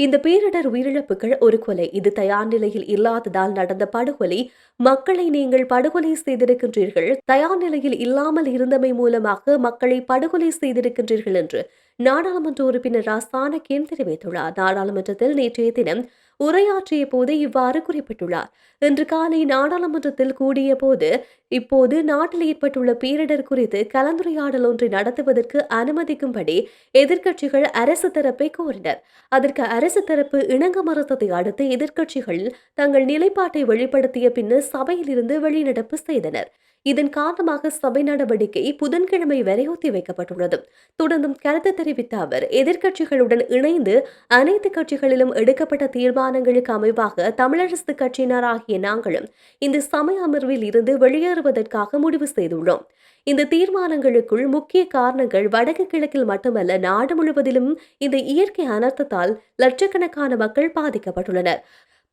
இந்த பேரிடர் உயிரிழப்புகள் ஒரு கொலை. இது தயார் நிலையில் இல்லாததால் நடந்த படுகொலை. மக்களை நீங்கள் படுகொலை செய்திருக்கின்றீர்கள். தயார் நிலையில் இல்லாமல் இருந்தமை மூலமாக மக்களை படுகொலை செய்திருக்கின்றீர்கள் என்று நாடாளுமன்ற உறுப்பினர் ராசான கேம் தெரிவித்துள்ளார். நாடாளுமன்றத்தில் நேற்றைய தினம் உரையாற்றிய போது இவ்வாறு குறிப்பிட்டுள்ளார். இன்று காலை நாடாளுமன்றத்தில் கூடிய போது இப்போது நாட்டில் ஏற்பட்டுள்ள பேரிடர் குறித்து கலந்துரையாடல் ஒன்றை நடத்துவதற்கு அனுமதிக்கும்படி எதிர்க்கட்சிகள் அரசு தரப்பை கோரினர். அதற்கு அரசு தரப்பு இணங்க மறுத்ததை அடுத்து எதிர்க்கட்சிகள் தங்கள் நிலைப்பாட்டை வெளிப்படுத்திய பின்னர் சபையிலிருந்து வெளிநடப்பு செய்தனர். இதன் காரணமாக சபை நடவடிக்கை புதன்கிழமை வரை ஒத்திவைக்கப்பட்டுள்ளது. தொடர்ந்தும் கருத்து தெரிவித்த அவர் எதிர்க்கட்சிகளுடன் இணைந்து அனைத்து கட்சிகளிலும் எடுக்கப்பட்ட தீர்மானங்களுக்கு அமைவாக தமிழரசு கட்சியினராகிய நாங்களும் இந்த சமய அமர்வில் இருந்து வெளியேறுவதற்காக முடிவு செய்துள்ளோம். இந்த தீர்மானங்களுக்குள் முக்கிய காரணங்கள் வடக்கு கிழக்கில் மட்டுமல்ல நாடு முழுவதிலும் இந்த இயற்கை அனர்த்தத்தால் லட்சக்கணக்கான மக்கள் பாதிக்கப்பட்டுள்ளனர்.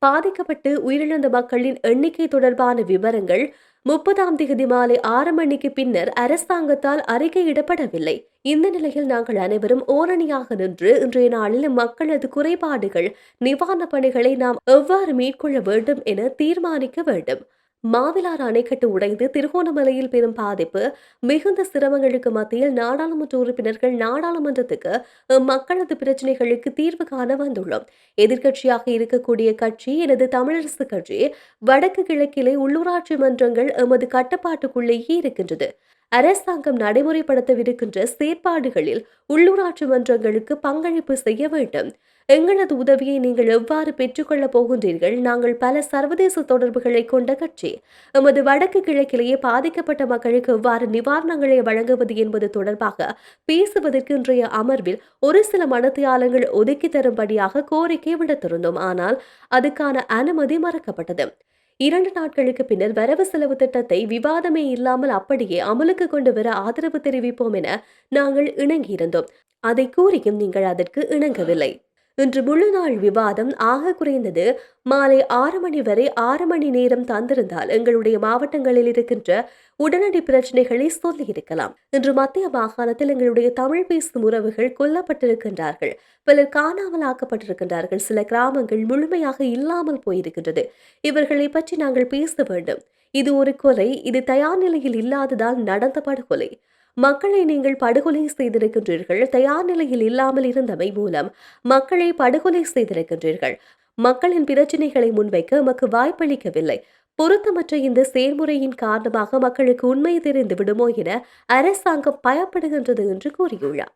பாதிக்கப்பட்டு உயிரிழந்த மக்களின் எண்ணிக்கை தொடர்பான விவரங்கள் முப்பதாம் தேதி மாலை ஆறு மணிக்கு பின்னர் அரசாங்கத்தால் அறிக்கையிடப்படவில்லை. இந்த நிலையில் நாங்கள் அனைவரும் ஓரணியாக நின்று இன்றைய நாளில் மக்களது குறைபாடுகள் நிவாரண பணிகளை நாம் எவ்வாறு மேற்கொள்ள வேண்டும் என தீர்மானிக்க வேண்டும். மாவிலாறு அணைக்கட்டு உடைந்து திருகோணமலையில் பெரும் பாதிப்பு மிகுந்த சிரமங்களுக்கு மத்தியில் நாடாளுமன்ற உறுப்பினர்கள் நாடாளுமன்றத்துக்கு மக்களது பிரச்சனைகளுக்கு தீர்வு காண வந்துள்ளோம். எதிர்க்கட்சியாக இருக்கக்கூடிய கட்சி எனது தமிழரசு கட்சி வடக்கு கிழக்கிலே உள்ளூராட்சி மன்றங்கள் எமது கட்டுப்பாட்டுக்குள்ளேயே இருக்கின்றது. அரசாங்கம் நடைமுறைப்படுத்தவிருக்கின்ற செயற்பாடுகளில் உள்ளூராட்சி மன்றங்களுக்கு பங்களிப்பு செய்ய வேண்டும். எங்களது உதவியை நீங்கள் எவ்வாறு பெற்றுக்கொள்ளப் போகின்றீர்கள்? நாங்கள் பல சர்வதேச தொடர்புகளை கொண்ட கட்சி. எமது வடக்கு கிழக்கிலேயே பாதிக்கப்பட்ட மக்களுக்கு எவ்வாறு நிவாரணங்களை வழங்குவது என்பது தொடர்பாக பேசுவதற்கு இன்றைய அமர்வில் ஒரு சில மனத்தியாளங்கள் ஒதுக்கி தரும்படியாக கோரிக்கை விடுத்திருந்தோம். ஆனால் அதுக்கான அனுமதி மறக்கப்பட்டது. இரண்டு நாட்களுக்கு பின்னர் வரவு செலவு திட்டத்தை விவாதமே இல்லாமல் அப்படியே அமலுக்கு கொண்டு வர ஆதரவு தெரிவிப்போம் என நாங்கள் இணங்கியிருந்தோம். அதை கூறியும் நீங்கள் அதற்கு இணங்கவில்லை. இன்று முழு நாள் விவாதம் ஆக குறைந்தது. மாலை ஆறு மணி வரை ஆறு மணி நேரம் தந்திருந்தால் எங்களுடைய மாவட்டங்களில் இருக்கின்ற உடனடி பிரச்சனைகளை சொல்லியிருக்கலாம். இன்று மத்திய மாகாணத்தில் எங்களுடைய தமிழ் பேசும் உறவுகள் கொல்லப்பட்டிருக்கின்றார்கள். பலர் காணாமல் ஆக்கப்பட்டிருக்கின்றார்கள் சில கிராமங்கள் முழுமையாக இல்லாமல் போயிருக்கின்றது. இவர்களை பற்றி நாங்கள் பேச வேண்டும். இது ஒரு கொலை. இது தயார் நிலையில் இல்லாததால் நடந்த படுகொலை மக்களை நீங்கள் படுகொலை செய்திருக்கின்றீர்கள் தயார் நிலையில் இல்லாமல் இருந்தவை மூலம் மக்களை படுகொலை செய்திருக்கின்றீர்கள். மக்களின் பிரச்சனைகளை முன்வைக்க எமக்கு வாய்ப்பளிக்கவில்லை. பொருத்தமற்ற இந்த செயல்முறையின் காரணமாக மக்களுக்கு உண்மை தெரிந்து விடுமோ என அரசாங்கம் பயப்படுகின்றது என்று கூறியுள்ளார்.